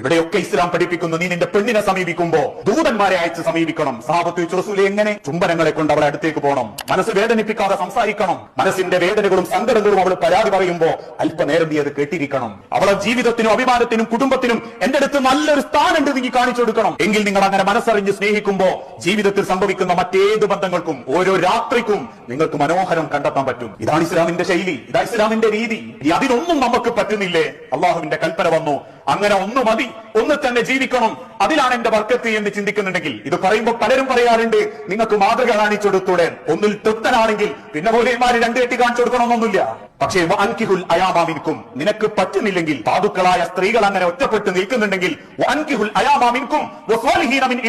ഇവിടെയൊക്കെ ഇസ്ലാം പഠിപ്പിക്കുന്നു. നീ നിന്റെ പെണ്ണിനെ സമീപിക്കുമ്പോ ദൂതന്മാരെ അയച്ച് സമീപിക്കണം. സാഹത്ത് ചുറസൂലെ എങ്ങനെ ചുംബനങ്ങളെ കൊണ്ട് അവളെ അടുത്തേക്ക് പോകണം മനസ്സ് വേദനിപ്പിക്കാതെ സംസാരിക്കണം. മനസ്സിന്റെ വേദനകളും സങ്കടങ്ങളും അവൾ പരാതി പറയുമ്പോ അല്പനേരം നീ അത് കേട്ടിരിക്കണം. അവളെ ജീവിതത്തിനും അഭിമാനത്തിനും കുടുംബത്തിനും എന്റെ അടുത്ത് നല്ലൊരു സ്ഥാനമുണ്ട് നീ കാണിച്ചു കൊടുക്കണം. എങ്കിൽ നിങ്ങൾ അങ്ങനെ മനസ്സറിഞ്ഞ് സ്നേഹിക്കുമ്പോ ജീവിതത്തിൽ സംഭവിക്കുന്ന മറ്റേത് ബന്ധങ്ങൾക്കും ഓരോ രാത്രിക്കും നിങ്ങൾക്ക് മനോഹരം കണ്ടെത്താൻ പറ്റും. ഇതാണ് ഇസ്ലാമിന്റെ ശൈലി. ഇതാ ഇസ്ലാമിന്റെ രീതി. അതിനൊന്നും നമുക്ക് പറ്റുന്നില്ലേ? അള്ളാഹുവിന്റെ കൽപ്പന വന്നു. അങ്ങനെ ഒന്ന് മതി ഒന്ന് തന്നെ ജീവിക്കണം. അതിലാണ് എന്റെ വർക്കത്ത് എന്ന് ചിന്തിക്കുന്നുണ്ടെങ്കിൽ. ഇത് പറയുമ്പോൾ പലരും പറയാറുണ്ട് നിങ്ങൾക്ക് മാതൃക കാണിച്ചു കൊടുത്തൂടെ? ഒന്നിൽ തൃപ്തനാണെങ്കിൽ പിന്നെ പോലെമാര് കെട്ടി കാണിച്ചു കൊടുക്കണമെന്നൊന്നുമില്ല. പക്ഷേ അൻകിഹുൽ അയാമാമിൻകും നിനക്ക് പറ്റുന്നില്ലെങ്കിൽ സാധുക്കളായ സ്ത്രീകൾ അങ്ങനെ ഒറ്റപ്പെട്ട് നിൽക്കുന്നുണ്ടെങ്കിൽ അൻകിഹുൽ അയാമാമിൻകും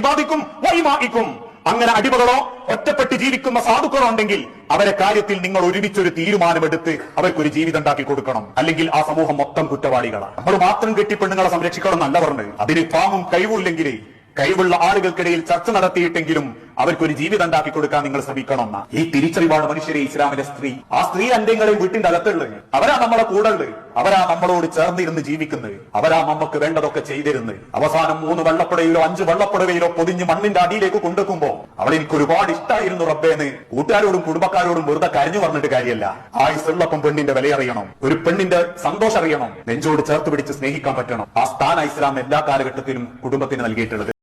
ഇബാദിക്കും അങ്ങനെ അടിമകളോ ഒറ്റപ്പെട്ട് ജീവിക്കുന്ന സാധുക്കളോ ഉണ്ടെങ്കിൽ അവരെ കാര്യത്തിൽ നിങ്ങൾ ഒരുമിച്ചൊരു തീരുമാനമെടുത്ത് അവർക്കൊരു ജീവിതം ഉണ്ടാക്കി കൊടുക്കണം. അല്ലെങ്കിൽ ആ സമൂഹം മൊത്തം കുറ്റവാളികളാണ്. നമ്മൾ മാത്രം കെട്ടി പെണ്ണുങ്ങളെ സംരക്ഷിക്കണം എന്നല്ല പറഞ്ഞത്. അതിന് പാമും കഴിവുമില്ലെങ്കിലേ കഴിവുള്ള ആളുകൾക്കിടയിൽ ചർച്ച നടത്തിയിട്ടെങ്കിലും അവർക്കൊരു ജീവിതം ഉണ്ടാക്കി കൊടുക്കാൻ നിങ്ങൾ ശ്രമിക്കണം. ഈ തിരിച്ചറിവാണ് മനുഷ്യരെ ഇസ്ലാമിലെ സ്ത്രീ. ആ സ്ത്രീ അന്ത്യങ്ങളെയും വീട്ടിന്റെ അകത്തുള്ളത് അവരാ നമ്മളെ കൂടുള്ളത് അവരാ നമ്മളോട് ചേർന്നിരുന്ന് ജീവിക്കുന്നത് അവരാ നമുക്ക് വേണ്ടതൊക്കെ ചെയ്തിരുന്നത് അവസാനം മൂന്ന് വെള്ളപ്പുടയിലോ അഞ്ച് വെള്ളപ്പുടവയിലോ പൊതിഞ്ഞ് മണ്ണിന്റെ അടിയിലേക്ക് കൊണ്ടുവെക്കുമ്പോ അവൾ എനിക്ക് ഒരുപാട് ഇഷ്ടമായിരുന്നു റബ്ബേന്ന്. കൂട്ടുകാരോടും കുടുംബക്കാരോടും വെറുതെ കരഞ്ഞു പറഞ്ഞിട്ട് കാര്യമല്ല ആയുസുള്ളപ്പം പെണ്ണിന്റെ വില അറിയണം. ഒരു പെണ്ണിന്റെ സന്തോഷം അറിയണം. നെഞ്ചോട് ചേർത്ത് പിടിച്ച് സ്നേഹിക്കാൻ പറ്റണം. ആ സ്ഥാന ഇസ്ലാം എല്ലാ കാലഘട്ടത്തിലും കുടുംബത്തിന് നൽകിയിട്ടുള്ളത്.